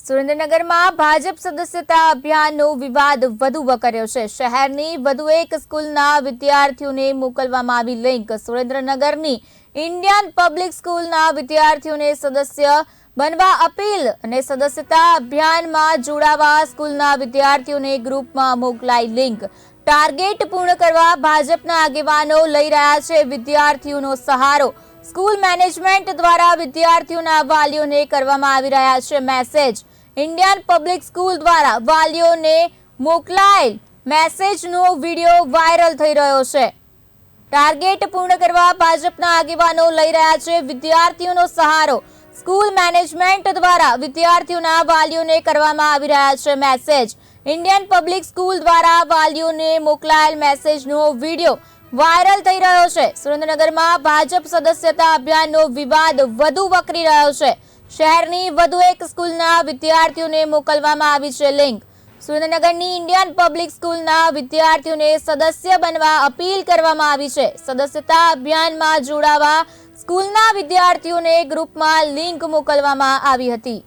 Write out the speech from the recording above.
સુરેન્દ્રનગરમાં ભાજપ સદસ્યતા અભિયાનનો વિવાદ વધુ વકર્યો છે. શહેરની વધુ એક સ્કૂલના વિદ્યાર્થીઓને મોકલવામાં આવી લિંક. સુરેન્દ્રનગરની ઇન્ડિયન પબ્લિક સ્કૂલના વિદ્યાર્થીઓને સદસ્ય બનવા અપીલ અને સદસ્યતા અભિયાનમાં જોડાવા સ્કૂલના વિદ્યાર્થીઓને ગ્રુપમાં મોકલાઈ લિંક. ટાર્ગેટ પૂર્ણ કરવા ભાજપના આગેવાનો લઈ રહ્યા છે વિદ્યાર્થીઓનો સહારો. સ્કૂલ મેનેજમેન્ટ દ્વારા વિદ્યાર્થીઓના વાલીઓને કરવામાં આવી રહ્યા છે મેસેજ. ઇન્ડિયન પબ્લિક સ્કૂલ દ્વારા વાલીઓને મોકલાયેલ મેસેજનો વીડિયો વાયરલ થઈ રહ્યો છે. ટાર્ગેટ પૂર્ણ કરવા ભાજપના આગેવાનો લઈ રહ્યા છે. વિદ્યાર્થીઓનો સહારો સ્કૂલ મેનેજમેન્ટ દ્વારા વિદ્યાર્થીઓના વાલીઓને કરવામાં આવી રહ્યા છે મેસેજ. ઇન્ડિયન પબ્લિક સ્કૂલ દ્વારા વાલીઓને મોકલાયેલ મેસેજનો વીડિયો વાયરલ થઈ રહ્યો છે. સુરેન્દ્રનગરમાં ભાજપ સદસ્યતા અભિયાનનો વિવાદ વધુ વકરી રહ્યો છે. શહેરની વધુ એક સ્કૂલના વિદ્યાર્થીઓને મોકલવામાં આવી છે લિંક. સુરેન્દ્રનગરની ઇન્ડિયન પબ્લિક સ્કૂલના વિદ્યાર્થીઓને સદસ્ય બનવા અપીલ કરવામાં આવી છે. સદસ્યતા અભિયાનમાં જોડાવા સ્કૂલના વિદ્યાર્થીઓને ગ્રુપમાં લિંક મોકલવામાં આવી હતી.